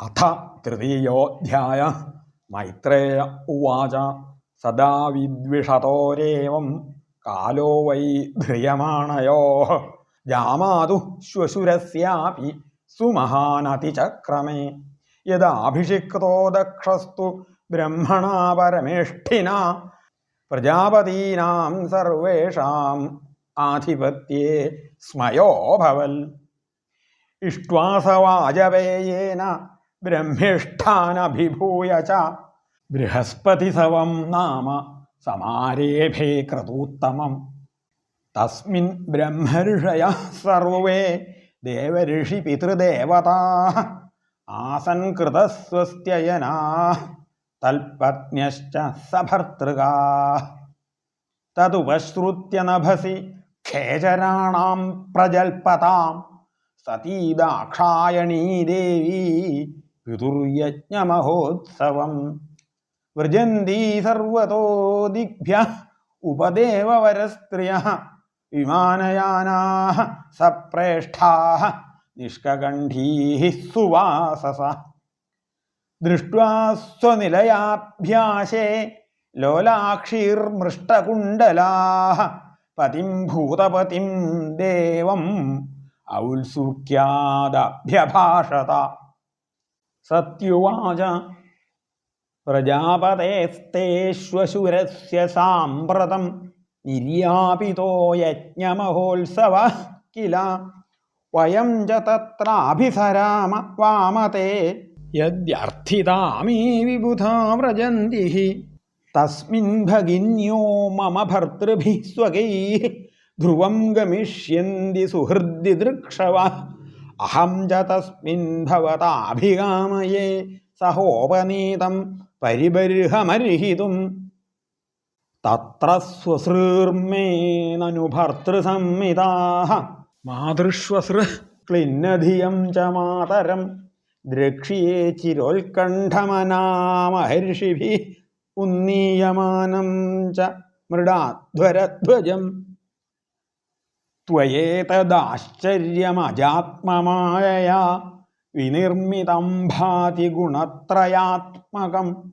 അഥ തൃതീയോധ്യായ മൈത്രേയ ഉവാച സദാ വിദ്വിഷതോരേവം കാലോ വൈ ധ്രിയമാണയോ? ജാമാതു ശ്വശുരസ്യാപി സുമഹാനതിചക്രമേ. യദാഭിഷിക്തോ ദക്ഷസ്തു ബ്രഹ്മണാ പരമേഷ്ഠിന. പ്രജാപതീനാം സർവേഷാം ആധിപത്യേ സ്മയോഭവൽ ഇഷ്ട്വാസവാജപേയേന ബ്രഹ്മിഷ്ഠാനഭിഭൂയ ച. ബൃഹസ്പതിസവം നാമ സമാരേഭേ ക്രതൂത്തമം തസ്മിൻ ബ്രഹ്മഋഷയ സർവേ ദേവഋഷി പിതൃദേവതാ ആസൻകൃതസ്വസ്ത്യയനാ തൽപത്നശ്ച സഭർത്തൃകാ. തതുപശ്രുത്യ നഭസി ഖേചരാണാം പ്രജൽപതാം. സതീദാക്ഷായണീ ദേവി പിതുർയജ്ഞമഹോത്സവം വ്രജന്തി സർവതോ ദിഗ്ഭ്യ ഉപദേവവരസ്ത്രിയ വിമാനയാനാ സപ്രേഷ്ഠാ നിഷ്കണ്ഠീ സുവാസസ. ദൃഷ്ട്വാ സ്വനിലയാഭ്യാസേ ലോലാക്ഷീർമൃഷ്ടകുണ്ടലാ പതിം ഭൂതപതിം ദേവം ഔത്സുക്യാദഭ്യഭാഷത സത്യുവാച. പ്രജാപതേസ്തേശ്വശുരസ്യ സാമ്പ്രതം നിര്യാപിതോ യജ്ഞമഹോത്സവ കില. വയം ച തത്രാഭിസരാമ വാമത്തെ യദ്യർത്ഥിതാമീ വിബുധാ വ്രജന്തി. തസ്മിൻ ഭഗിന്യോ മമ ഭർത്തൃഭിः ധ്രുവം ഗമിഷ്യന്തി സുഹൃദി അഹം ച തസ്മിൻ ഭവതാഭികാമയേ സഹോപനീതം പരിബർഹമർഹിതും തത്ര സ്വസൃർമേ നനു ഭർത്തൃസംഹിതാः മാതൃശ്വസൃ ക്ലിന്നധിയം ച മാതരം. ദ്രക്ഷിയേ ചിരോത്കണ്ഠമനാമഹർഷിഭി ഉന്നീയമാനം ച മൃഡാധ്വരധ്വജം. ത്വയേതദാശ്ചര്യമജാത്മമായയാ. വിനിർമ്മിതം ഭാതി ഗുണത്രയാത്മകം.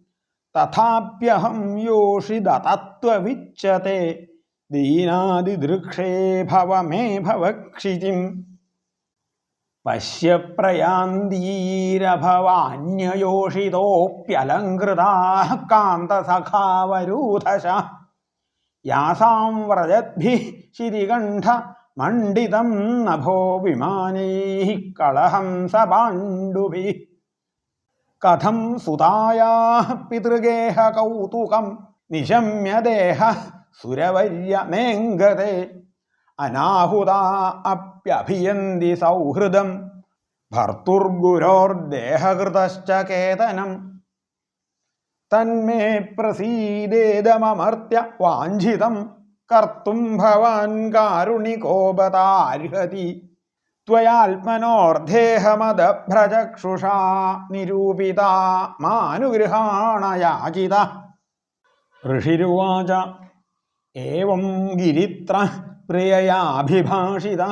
തഥാപ്യഹം യോഷിതതത്വവിച്യത്തെ ദീനാദിദൃക്ഷേ ഭവ മേ ഭവക്ഷിതിം പശ്യ പ്രയാന്തീരഭവാന്യയോഷിതോപ്യലങ്കൃതാ കാന്തസഖാവരൂഥശ യാസാം വ്രജദ്ഭിः ശിരികണ്ഠ മണ്ഡിതം നഭോ വിമാനൈ കളഹം സപാണ്ഡുഭിः. കഥം സുതായാ പിതൃഗേഹ കൗതുകം നിശമ്യ ദേഹ സുരവര്യ നേങ്കത്തെ അനാഹുതാ അപ്യഭിയന്തി സൗഹൃദം ഭർത്തുർഗുരോർദേഹകൃതശ്ച കേതനം. തന്മേ പ്രസീദേദമമർത്യ വാഞ്ചിതം കർത്തും ഭവാൻ കാരുണികോപതാർഹതി ത്വയാത്മനോർദേഹമദഭ്രചക്ഷുഷാ നിരൂപിത മാനുഗൃഹാണയാചിത. ഋഷിരുവാച ഏവം ഗിരിത്ര പ്രിയയാഭിഭാഷിത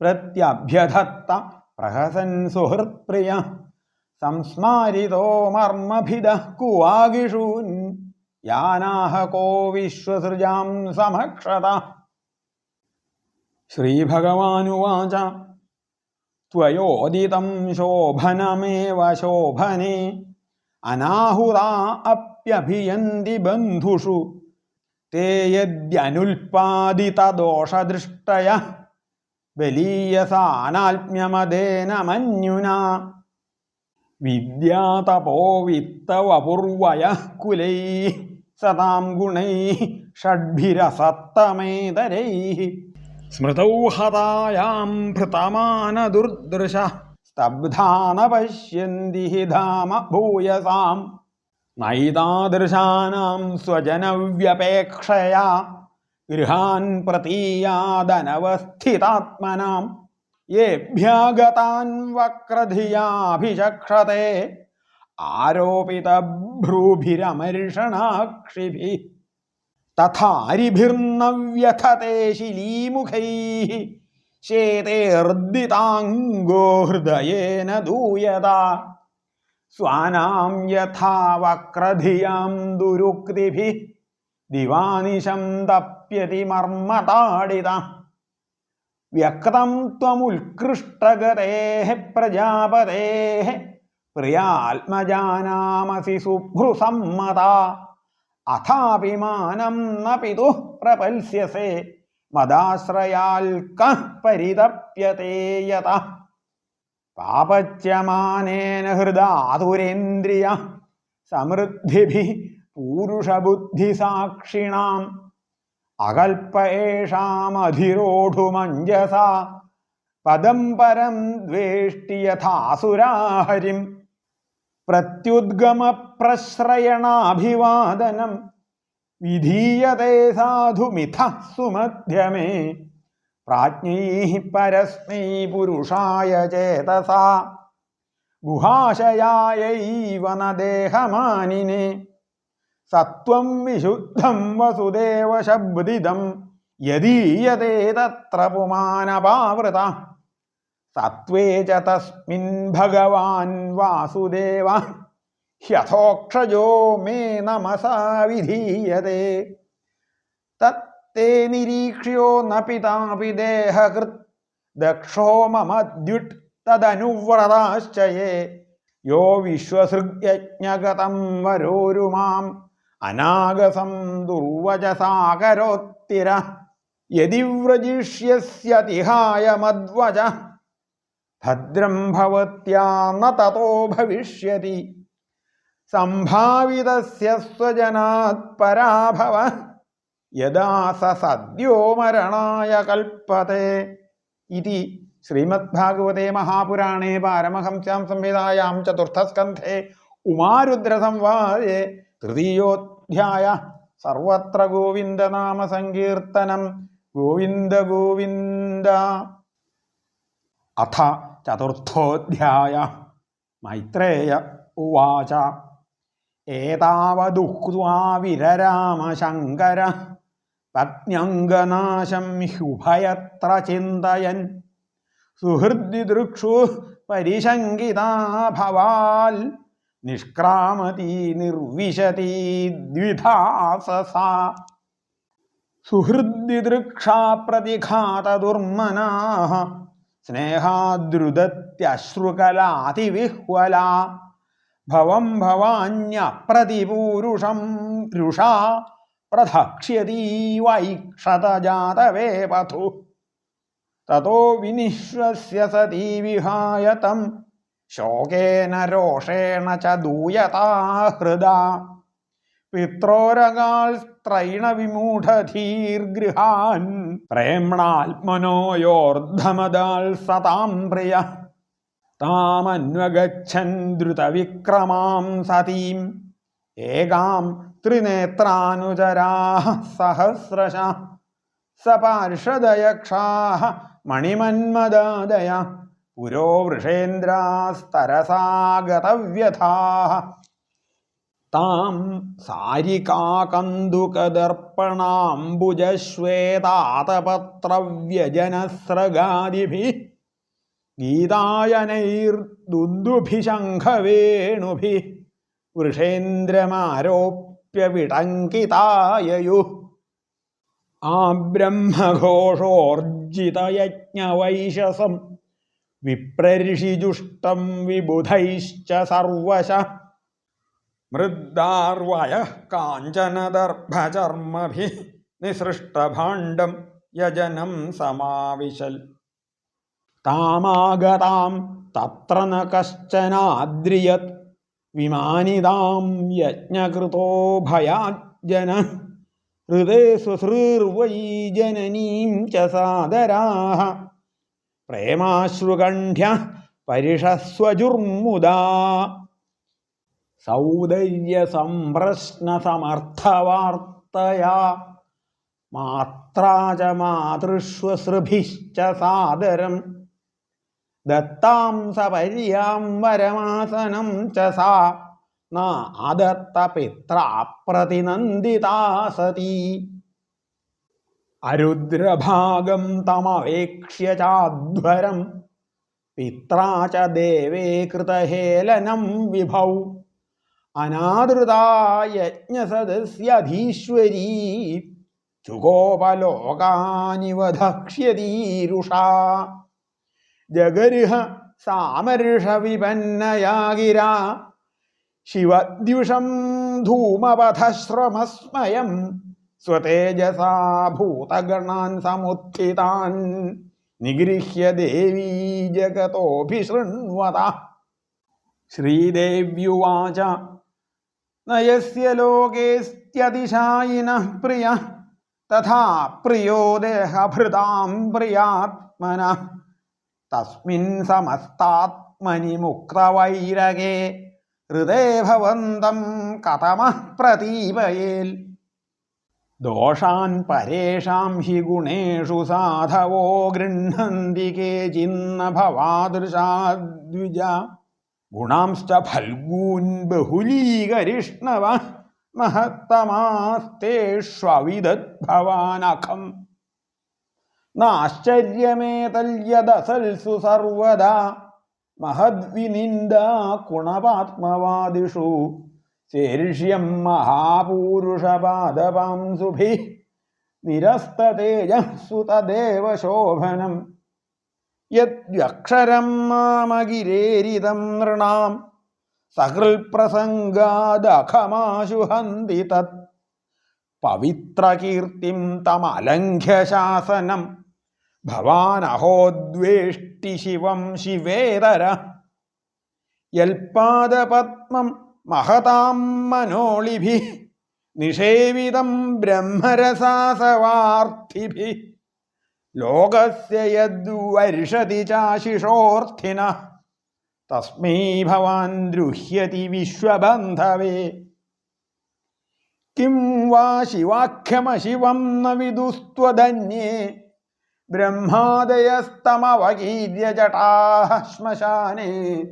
പ്രത്യഭ്യധത്ത പ്രഹസൻ സുഹൃത്പ്രിയ സംസ്മാരിതോ മർമ്മഭിദ കുവാഗിഷൂൻ. യാനാഹ കോ വിശ്വസൃജാം സമക്ഷത. ശ്രീഭഗവാനുവാച ത്വയോദിതം ശോഭനമേവ ശോഭനെ അനാഹുതാ അപ്യഭിയന്തി ബന്ധുഷു തേ യദ്യനുൽപാദിതദോഷദൃഷ്ടയ ബലീയസാനാത്മ്യമദേന മന്യുനാ വിദ്യാതപോ വിത്തവപൂർവയ കുലൈ. സതാം ഗുണൈ ഷഡ്ഭിരസത്തമേതരൈ. സ്മൃതൗ ഹതായാം ഭൃതമാനദുർദൃശ. സ്തബ്ധാന പശ്യന്തി ഹി ധാമ ഭൂയസാം. നൈതാദൃശാനാം സ്വജനവ്യപേക്ഷയാ. ഗൃഹാൻ പ്രതീയാദനവസ്ഥിതാത്മനാം. യേഭ്യാഗതാൻ വക്രധിയാഭിചക്ഷത്തെ ആരോപിതഭ്രൂഭിരമർഷണാക്ഷിഭി തഥാരിഭിർനവ്യഥത്തെ ശിലീമുഖൈ ശേതേർദിതാംഗോ ഹൃദയേന ദൂയത. സ്വാനാം യഥാ വക്രധിയാം ദുരുക്തിഭി ദിവാനിശം തപ്യതി മർമ്മതാടിത. വ്യക്തം ത്വമുത്കൃഷ്ടഗതേ പ്രജാപതേ പ്രിയാത്മജാനാമസി സുഭ്രുസമ്മത അഥാഭിമാനം ന പിതു പ്രപൽസ്യസേ. മദാശ്രയാൽ കഃ പരിതപ്യതേയത യത പാപച്യമാനേന ഹൃദാതുരേന്ദ്രിയ. സമൃദ്ധിഭി പൂരുഷബുദ്ധിസാക്ഷിണാം. അകൽപ്പേഷാമധിരോഢുമഞ്ജസ പദം പരം ദ്വേഷ്ടി യഥാസുരാഹരിം. പ്രത്യുദ്ഗമപ്രശ്രയണാഭിവാദനം. വിധീയത്തെ സാധുമിഥ സുമധ്യമേ പ്രാജ്ഞൈ പരസ്മൈ പുരുഷായ ചേതസ. ഗുഹാശയായൈവ ന ദേഹമാനിനെ. സത്വം വിശുദ്ധം വസുദേവശബ്ദിതം. യദീയതേ തത്ര പുമാനപാവൃത. സത്വേ ച തസ്മിൻ ഭഗവാൻ വാസുദേവ ഹ്യഥോക്ഷജോ മേ നമസാ വിധീയതേ. തത്തേ നിരീക്ഷ്യോ ന പിതാപി ദേഹകൃത്. ദക്ഷോ മമ ദ്യുട്ട് തദനുവ്രതാശ്ചയേ. യോ വിശ്വസൃഗ്യജ്ഞഗതം വരോരുമാം അനാഗസം ദുർവചസാകരോത്തിര. യതിവ്രജിഷ്യസ്യതിഹായ വ്രജിഷ്യസ്യതിഹായ മദ്വച ഭദ്രം ഭവത്യാന്ന തതോ ഭവിഷ്യതി. സംഭാവിതസ്യ സ്വജനാത് പരാഭവ. യഥാ സ സദ്യോ മരണായ കൽപ്പത്തെ ഇതി ശ്രീമദ്ഭാഗവതേ മഹാപുരാണേ പാരമഹംസ്യാം സംഹിതായാം ചതുർത്ഥസ്കന്ധേ ഉമാരുദ്രസംവാദേ. തൃതീയോധ്യായ സർവത്ര ഗോവിന്ദനാമ സങ്കീർത്തനം. ഗോവിന്ദ ഗോവിന്ദ. അഥ ചതുർത്ഥോധ്യായ മൈത്രേയ ഉവാച ഏതാവദുക്വാ വിരരാമശങ്കര പത്ന്യംഗനാശം ഹ്യുഭയത്ര ചിന്തയൻ സുഹൃദ്ദിദൃക്ഷു പരിശങ്കിതാ ഭവാൽ നിഷ്ക്രാമതി നിർവിശതി ദ്വിധാസസാ സുഹൃദ്ദിദൃക്ഷാ പ്രതിഘാതദുർമനാ സ്നേഹാദ്രുതത്യശ്രുകലാതിവിഹ്വലാ. ഭവം ഭവാന്യപ്രതിപൂരുഷം രുഷ. പ്രധക്ഷ്യതീ വൈക്ഷതജാതവേ പഥു തതോ വിനിശ്വസ്യ സതീ വിഹായതം. ശോകേന രോഷേണ ച ദൂയതാ ഹൃദ. പിത്രോരകാൽ സ്ത്രൈണ വിമൂഢധീർഗൃഹാൻ പ്രേമ്ണാത്മനോ യോർദ്ധമദാൽ സതാം പ്രിയ താമന്വഗച്ഛൻ ദ്രുതവിക്രമാം സതീം. ഏകാം ത്രിനേത്രാനുചരാ സഹസ്രശ. സപാർഷദയക്ഷാ മണിമന്മദാദയ. പുരോ വൃഷേന്ദ്രാസ്തരസാഗതവ്യഥാ താം സാരികാകന്തുകദർപ്പണാംബുജശ്വേതാതപത്രവ്യജനസ്രഗാദിഭി ഗീതായനൈർദുന്ദുഭിശംഖവേണുഭി വൃഷേന്ദ്രമാരോപ്യ വിടങ്കിതായയു ആ ബ്രഹ്മഘോഷോർജിതയജ്ഞവൈശസം വിപ്രരിഷിജുഷ്ടം വിബുധൈശ്ച സർവശ മൃദ്ദാർവയ കാഞ്ചനദർഭചർമ്മഭി നിസൃഷ്ടഭാണ്ഡം യജനം സമാവിശൽ. താമാഗതാം തത്ര ന കശ്ചനാദ്രിയത് വിമാനിതാം യജ്ഞകൃതോ ഭയാജ്ജന ഹൃദേ സുസൃർവൈ ജനനീം ച സാദരാഹ. പ്രേമാശ്രുകണ്ഠ്യ പരിഷസ്വജുർമുദാ. സൗന്ദര്യസംപ്രശ്നസമർത്ഥവാർത്തയാ സമർത്ഥവാർത്തയാ മാത്രാച മാതൃഷ്വസൃഭിശ്ച സാദരം. ദത്താം സപര്യാം വരമാസനം ച സാ. നാദത്ത പിത്രാ പ്രതിനന്ദിതാ സതി അരുദ്രഭാഗം തമവേക്ഷ്യ ചാധ്വരം. പിത്രാ ച ദേവേ കൃതഹേലനം വിഭൗ. അനാദൃതായജ്ഞസദസ്യധീശ്വരീ ചുഗോപലോകാനിവധക്ഷ്യതീരുഷാ ജഗരിഹ സാമർഷവിപന്നയാഗിര ശിവദ്യുഷം ധൂമപഥശ്രമസ്മയം സ്വതേജസാ ഭൂതഗണാൻ സമുത്ഥിതാൻ. നിഗൃഹ്യ ദേവീ ജഗതോഭിശൃണ്വത. ശ്രീദേവ്യുവാച നയസ്യ ലോകേസ്ത്യതിശായിനഃ പ്രിയ. തഥാ പ്രിയോ ദേഹഭൃതാം പ്രിയാത്മന. തസ്മിൻ സമസ്താത്മനി മുക്തവൈരകേ. ഹൃദേ ഭവന്തം കഥമഃ പ്രതീപയേൽ. ദോഷാൻ പരേഷാം ഹി ഗുണേഷു സാധവോ ഗൃഹന്തി കേചിന്ന ഭവാദൃശാദ്വിജ. ഗുണാംശ്ച ഫൽഗൂൻ ബഹുലീകരിഷ്ണവ മഹത്തമാസ്തേഷ്വവിദദ്ഭവാനഖം നാശ്ചര്യമേതല്യദസൽസു സർവദാ മഹദ്വിനിന്ദാ കുണപാത്മവാദിഷു. ശീർഷ്യം മഹാപൂരുഷപാദപാംസുഭി നിരസ്തതേജസ്സു തദേവ ശോഭനം യദ്യക്ഷരം മാമഗിരേരിതം നൃണാം. സഹൃൽപ്രസംഗാദഖമാശുഹന്തി തത്. പവിത്രകീർത്തിം തമലംഘ്യശാസനം. ഭവാനഹോദ്വേഷ്ടി ശിവം ശിവേതര. യൽപാദപത്മം മഹതാം മനോളിഭി. നിഷേവിതം ബ്രഹ്മരസാസവാർത്ഥിഭി. ലോകസ്യ യദ്വർഷതി ചാശിഷോർത്ഥിന തസ്മൈ ഭവാൻ ദ്രുഹ്യതി വിശ്വബന്ധവേ. കിം വാ ശിവാഖ്യമശിവം ന വിദുസ്ത്വധന്യേ. ബ്രഹ്മാദയസ്തമവകീര്യ ജടാഹ ശ്മശാനേ.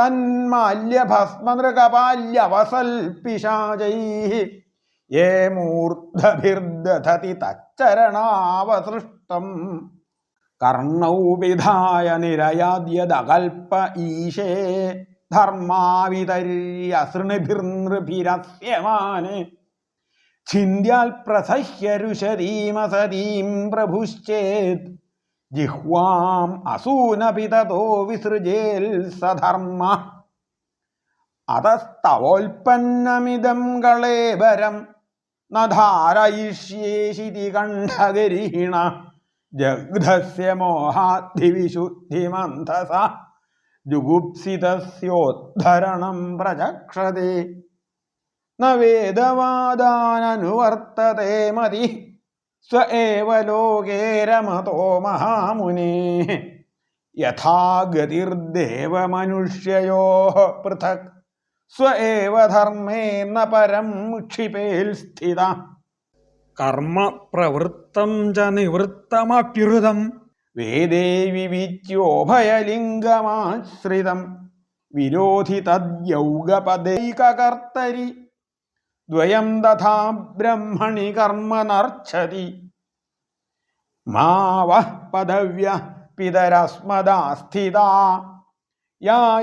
തന്മാല്യഭസ്മനൃഗപാല്യവസൽപിശാചൈः യേ മൂർധഭിർദധതി തച്ചരണാവസൃഷ്ടം കർണൗ വിധായ നിരയാദ്യതകൽപ്പ ഈശേ. ധർമാവിതര്യസൃണിഭിർനൃഭിരസ്യമാനെ ചിന്യാൽ പ്രസഹ്യരുഷതീമസതീം പ്രഭുശ്ചേത്. ജിഹ്വാം അസൂനപി തോ വിസൃജേൽ സധർമ്മ. അതസ്തവോൽപ്പന്നമിതം കളേബരം. നധാരയിഷ്യേശിതി കണ്ഠഗരീണ ജഗ്ധസ്യ മോഹാദ്ധിവിശുദ്ധിമന്ധസ ജുഗുപ്സിതസ്യോദ്ധരണം പ്രചക്ഷതി. ന വേദവാദാനനുവർത്തത്തെ മതി. സ്വ ഏവ ലോകേ രമതോ മഹാമുനെ. യഥാ ഗതിർദേവമനുഷ്യയോ പൃഥക്. സ്വ ഏവ ധർമ്മേന പരം ക്ഷിപേൽ സ്ഥിത. കർമ്മ പ്രവൃത്തം ച നിവൃത്തമപ്യുതം വേദേ വിവിച്യോഭയലിംഗമാശ്രിതം. വിരോധി തദ്യൗഗപദൈകകർത്തരി ദ്വയം തഥാ ബ്രഹ്മണി കർമ്മ നർച്ചതി മാവഃ പദവ്യ പിതരസ്മദാസ്ഥിതാ. യാ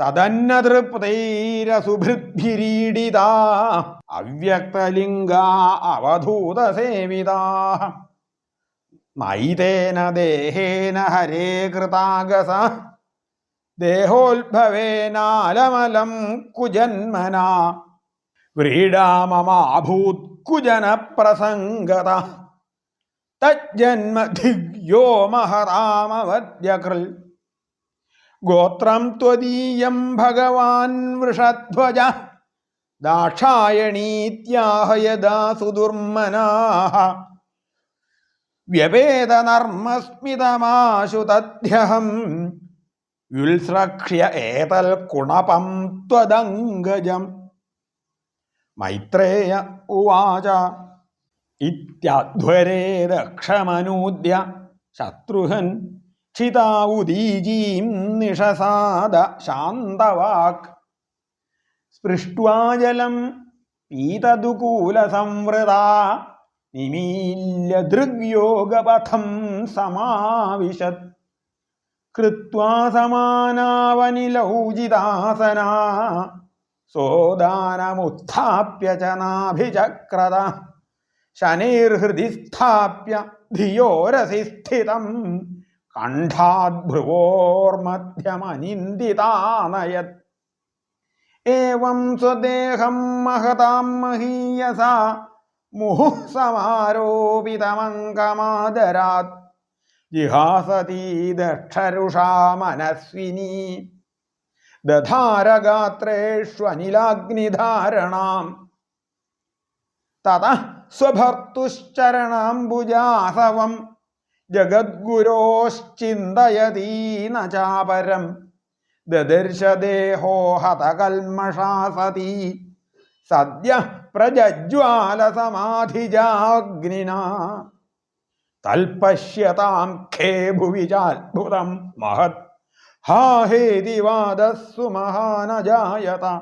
തദന്നതൃപ്തൈരസുഭൃദ്ഭിരീഡിതാ അവ്യക്തലിംഗാ അവധൂതസേവിതാ. നൈതേന ദേഹേന ഹരേ കൃതാഗസ ദേഹോത്ഭവേനാലമലം കുജന്മന. വ്രീഡാമമാഭൂത് കുജനപ്രസംഗത തജ്ജന്മധിഗ്യോ മഹതാമവദ്യകൃൽ ഗോത്രം ത്വദീയം ഭഗവാൻ വൃഷധ്വജ. ദാക്ഷായണീത്യാഹയദാ സുദുർമനാः വ്യപേതനർമ്മസ്മിതമാശു തദ്ധ്യഹം യുൽസ്രക്ഷ്യ ഏതൽ കുണപം ത്വദംഗജം. മൈത്രേയ ഉവാച. ഇത്യധ്വരേ ദക്ഷമനൂദ്യ ശത്രുഹൻ ക്ഷിതാവുദീജീം നിഷസാദ ശാന്തവാക്. സ്പൃഷ്ട്വാജലം പീതദുകൂലസംവൃത നിമീല്യ ദൃഗ്യോഗപഥം സമാവിശത്. കൃത്വാ സമാനാവനിലൗചിതാസന സോദാനമുത്ഥാപ്യ ച നാഭിചക്രത. ശനൈർഹൃദി സ്ഥാപ്യ ധിയോരസി സ്ഥിതം. കണ്ഠാദ്ഭ്രുവോർമധ്യമനിന്ദിതാനയത് ഏവം സ്വദേഹം മഹതാം മഹീയസ മുഹുഃ സമാരോപിതമംഗമാദരാത് ജിഹാസതീ ദക്ഷരുഷാ മനസ്വിനി ദധാരഗാത്രേഷ്വനിലാഗ്നിധാരണാം തത സ്വഭർത്തുശ്ചരണാംബുജാസവം ജഗദ്ഗുരോശ്ചിന്തയതീന ചാപരം ദദർശദേഹോ ഹതകൽമഷാ സതി സദ്യ പ്രജ്വാലസമാധിജാഗ്നിന തൽപശ്യതാം ഖേ ഭുവി ചാത്ഭുതം മഹത് ഹാ മഹാനജായത.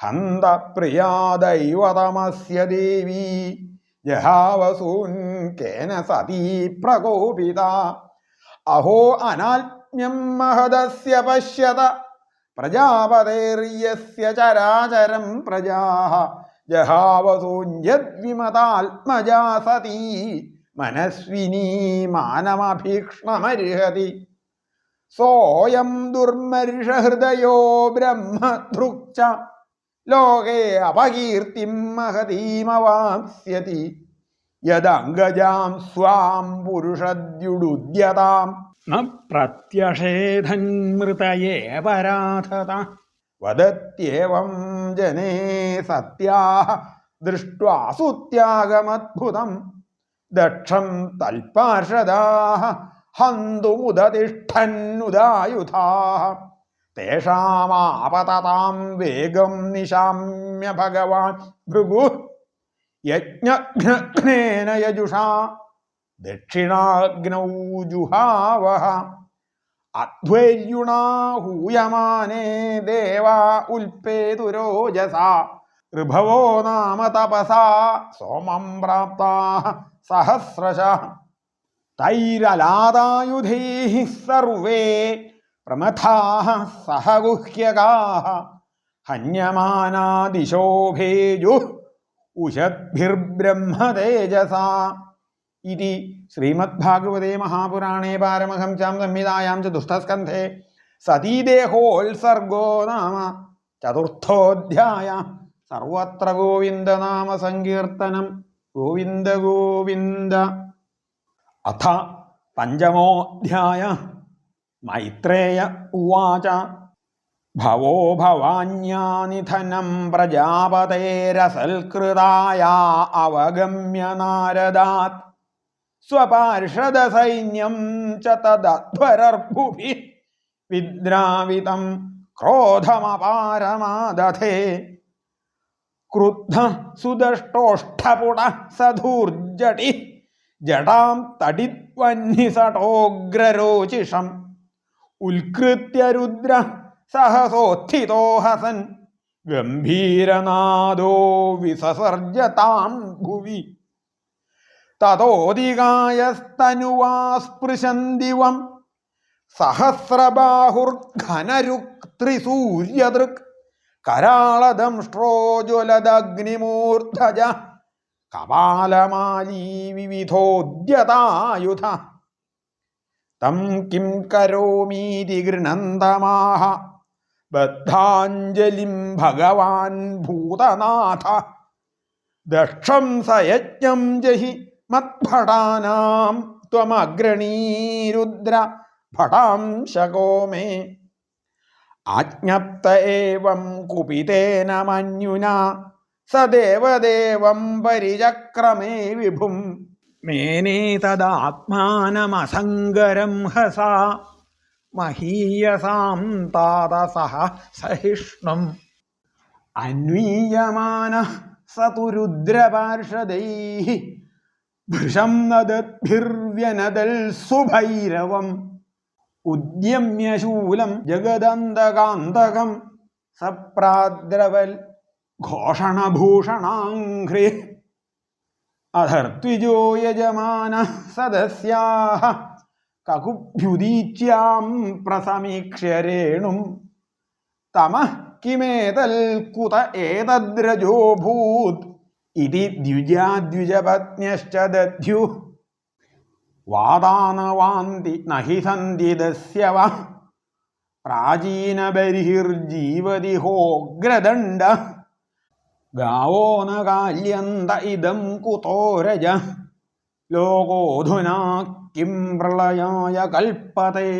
ഹന്ത പ്രിയാ ദൈവതമസ്യ ദേവി. ജഹാവസൂൻ കേന സതീ പ്രകോപിത. അഹോ അനാത്മ്യം മഹദസ്യ പശ്യത. പ്രജാപതേർയസ്യ ചരാചരം പ്രജാഹ. ജഹാവസൂന്യദ്വിമതാത്മജാ സതീ. മനസ്വിനീ മാനമഭീക്ഷ്ണമർഹതി സോയം ദുർമർഷഹൃദയോ ബ്രഹ്മധൃക്ച ലോകേ അപകീർത്തിം മഹതീമവാപ്സ്യതി യദംഗജാം സ്വാം പുരുഷദ്യുടുദ്യതാം ന പ്രത്യഷേധന്മൃതയേ പരാധത വദത്യേവം ജനേ സത്യാ ദൃഷ്ട്വാ സുത്യാഗമദ്ഭുതം. ദക്ഷം തൽപാർഷദാ ഹന്തുമുദതിഷ്ഠന്നുദായുധാ തേഷാമാപതതാം വേഗം നിശാമ്യ ഭഗവാൻ ഭൃഗു യജ്ഞഘ്നേന യജുഷാ ദക്ഷിണാഗ്നൗ ജുഹാവഹ അധ്വര്യുണാ ഹൂയമാനേ ദേവാ ഉൽപേതുരോജസാ ഋഭവോ നാമ തപസാ സോമം പ്രാപ്താ സഹസ്രശ തൈരലാതായുധൈ സർവേ പ്രമഥാः സഹഗുഹ്യകാഹ ഹന്യമാനാദിശോഭേജു ഉഷദ്ഭിർബ്രഹ്മതേജസാ. ഇതി ശ്രീമദ്ഭാഗവതേ മഹാപുരാണേ പാരമഹംസ്യാം സംഹിതായാം ചതുഷ്ഠസ്കന്ധേ സതീദേഹോത്സർഗോ നാമ ചതുർത്ഥോധ്യായ. സർവത്ര ഗോവിന്ദനാമ സങ്കീർത്തനം. ഗോവിന്ദ ഗോവിന്ദ. അഥ പഞ്ചമോധ്യായ. മൈത്രേയ ഉവാച. ഭവോ ഭവാന്യാനിധനം പ്രജാപതേരസൽകൃതായ അവഗമ്യ നാരദാത്. സ്വപാർഷദസൈന്യം ച തദധ്വരർഭുഭി വിദ്രാവിതം ക്രോധമപാരമാദധേ. ക്രുദ്ധ സുദഷ്ടോഷ്ടപുട സധൂർജടി ജടാം തടിദ്വന്ഹിസടോഗ്രരോചിഷം ഉത്കൃത്യ രുദ്ര സഹസോത്ഥിതോ ഹസൻ ഗംഭീരനാദോ വിസസർജതാം ഭുവി. തതോദികായസ്തനുവാ സ്പൃശന്തിവം സഹസ്രബാഹുർഘനരുക്ത്രിസൂര്യദൃക് കരാളദംഷ്ട്രോജ്വലദഗ്നിമൂർധജ കപാലമാലീ വിവിധോദ്യതായുധ. തം കിം കരോമീതി ഗൃണന്തമാഹ ബദ്ധാഞ്ജലിം ഭഗവാൻ ഭൂതനാഥ. ദക്ഷം സയജ്ഞം ജഹി മത്ഭടാനാം ത്വമഗ്രണീരുദ്ര ഭടാംശകോ മേ. ആജ്ഞപ്ത ഏവം കുപിതേന മന്യുന സദേവദേവം പരിചക്രമേ വിഭും. മേനേ ഹസ മഹീയസാം താതസഹ സഹിഷ്ണും. അന്വീയമാന സതുരുദ്രപാർഷദൈ ഭൃശം നദദ്ഭിർവ്യനദൽ സുഭൈരവം. ഉദ്യമ്യശൂലം ജഗദന്തകാന്തകം സപ്രാദ്രവൽ ഘോഷണഭൂഷണാഘ്രി. അധർദ്വിജോ യജമാന സദസ്യാഹ കകുഭ്യുദീച്യാം തമഃ കിമേതൽ കുത ഏതദ്രജോഭൂത് ഇതി ദ്വിജാദ്വിജപത്ന്യശ്ച ദധ്യു വാദാനവാന്തി നഹി സന്ധി ദസ്യവ. പ്രാചീനബർഹിർജീവതി ഹോഗ്രദണ്ഡ ഗാവോ ന കാല്യന്ത ഇദം കുതോരജ. ലോകോധുനാ കിം പ്രളയായ കൽപ്പത്തെ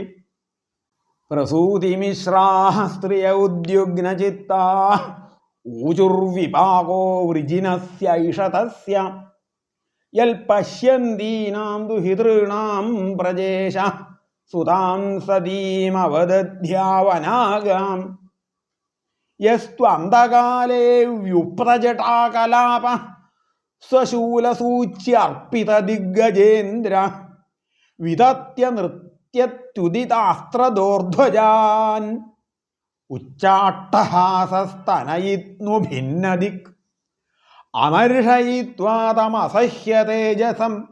പ്രസൂതിമിശ്രാഹ സ്ത്രിയ ഉദ്യുഗ്നചിത്താ ഊചുർവിപാകോ വൃജിനസ്യൈഷതസ്യ യൽപശ്യന്തീനാം ദുഹിതൃണാം പ്രജേശ. സുതാം സതീമവദധ്യാവനാഗാം യസ്ത്വന്തകാലേ വ്യുപ്രജടാകലാപ സ്വശൂലസൂച്യർപ്പിതദിഗ്ഗജേന്ദ്ര വിദത്യ നൃത്യത്യുദിതാസ്ത്രദോർധ്വജാൻ ഉച്ചാട്ടഹാസസ്തനയിത്നു ഭിന്നദിക്. അമർഷയിത്വാതമസഹ്യ തേജസം.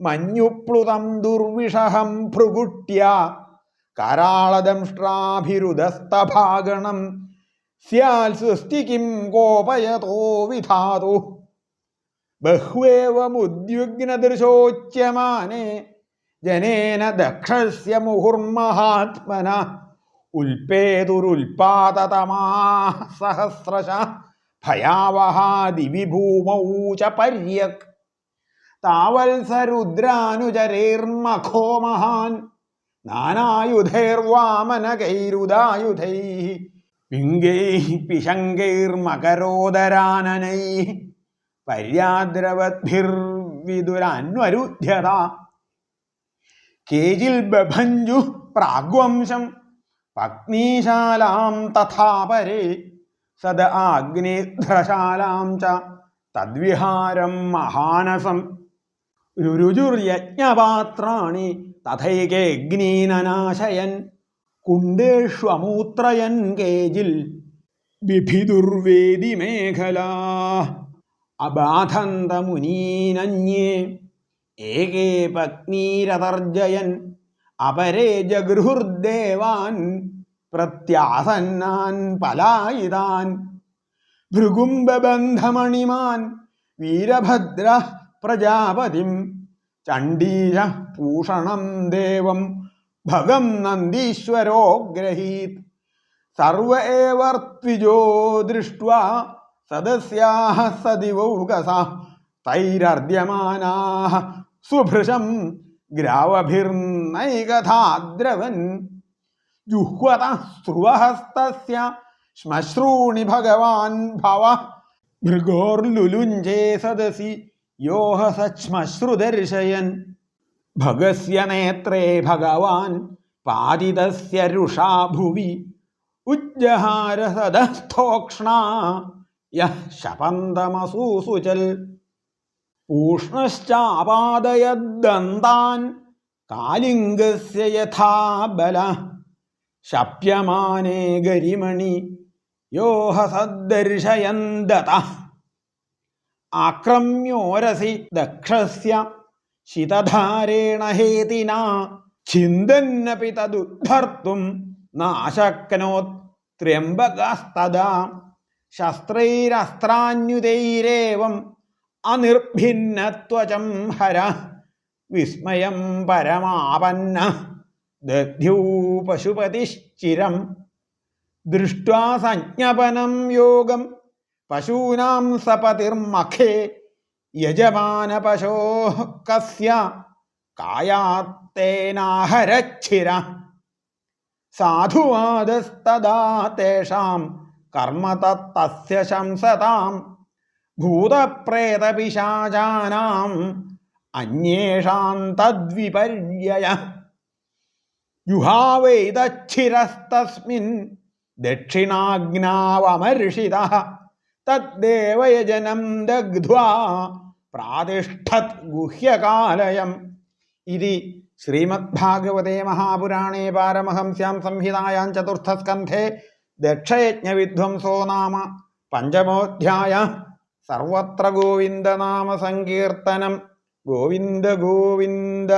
മഞ്ഞുപ്ലുതം ദുർവിഷഹം ഭൃഗുട്യ കരാളദംഷ്ട്രാഭിരുദസ്തഭാഗണം. സ്യാൽ സൃഷ്ടി കിം കോപയതോ വിധാതു. ബഹ്വേവമുദ്യുഗ്നദൃശോച്യമാനേ ജനേന ദക്ഷസ്യ മുഹുർമഹാത്മന ഉൽപേതുരുൽപാതതമാ സഹസ്രശ ഭയാവഹാ ദിവി ഭൂമൗ ച പര്യക്. താവത്സരുദ്രാനുചരൈർമഖോ മഹാൻ നാനായുധൈർവാമനകൈരുദായുധൈ. പിംഗൈ പിശങ്കൈർമകരോദരാനനൈ പര്യാദ്രവദ്ധിർവിദുരന്വരുദ്ധ്യത കേജിൽ ബഭഞ്ജു പ്രാഗ്വംശം പത്നീശാലാം തഥാപരേ സദ ആഗ്നേധ്രശാലാം ച തദ്വിഹാരം മഹാനസം. രുരുജുർയജ്ഞപാത്രാണി തഥൈകേഗ്നീനനാശയൻ. കുണ്ടേഷ്വമൂത്രയൻ കേജിൽ. ബിഭിദുർവേദി മേഖലാ. അബാധന്തമുനീനന്യേ ഏകേ പത്നീരതർജയൻ അപരേ ജഗൃഹുർദേവാൻ പ്രത്യാസന്നാൻ പലായിതാൻ. ഭൃഗുംബന്ധമണിമാൻ വീരഭദ്ര പ്രജാപതിം. ചണ്ഡീര പൂഷണം ദേവം. ഭഗം നന്ദീശ്വരോ ഗ്രഹീത്. സർവ ഏവർദ്വിജോ ദൃഷ്ട്വാ സദസ്യാः സദിവൗകസ തൈരർദ്യമാനാ സുഭൃശം ഗ്രാവഭിർനൈകഥാദ്രവൻ. ജുഹ്വത സ്രുവഹസ്തസ്യ ശ്മശ്രൂണി ഭഗവാൻ ഭവ. ഭൃഗോർലുലുഞ്ചേ സദസി. യോഹ സശ്മശ്രുദർശയൻ ഭഗസ്യ നേത്രേ ഭഗവാൻ പാതിതസ്യ രുഷാ ഭുവി ഉജ്ജഹാര സദസ്ഥോക്ഷ്ണാ യഃ ശപന്തമസൂസുചൽ. ഊഷ്ണശ്ചാപാദയദ്ദന്താൻ കാലിംഗസ്യ യഥാ ബല ശപ്യമാനേ ഗരിമണി യോഹ സദ്ദർശയന്തത. ആക്രമ്യോരസി ദക്ഷസ്യ ശിതധാരേണ ഹേതിന ചിന്തന്നപി തദുദ്ധർത്തും നാശക്നോത് ത്രയംബകസ്തദാ ശസ്ത്രൈരസ്ത്രാന്യുതൈരേവം അനിർഭിന്നത്വചം ഹര വിസ്മയം പരമാപന്ന ദധ്യൂ പശുപതിശ്ചിരം. ദൃഷ്ട്വാ സംജ്ഞപനം യോഗം പശൂനാം സപതിർമഖേ യജമാനപശോ കസ്യ കായാത്തേനാഹരച്ഛിര സാധുവാദസ്തദാ തേഷാം കർമ്മ തസ്യ ശംസതാം ഭൂതപ്രേതപിശാചാനാം അന്യേഷാം തദ്വിപര്യയ. യുഹാവൈതച്ഛിരസ്തസ്മിൻ ദക്ഷിണാഗ്നാവമർഷിത. തദ്ദേവയജനം ദഗ്ധ്വാ പ്രാതിഷ്ഠത് ഗുഹ്യകാലയം. ഇതി ശ്രീമദ്ഭാഗവതേ മഹാപുരാണേ പാരമഹംസ്യാം സംഹിതായാം ചതുർത്ഥസ്കന്ധേ ദക്ഷയജ്ഞവിധ്വംസോ നാമ പഞ്ചമോധ്യായ. സർവത്ര ഗോവിന്ദനാമ സങ്കീർത്തനം. ഗോവിന്ദ ഗോവിന്ദ.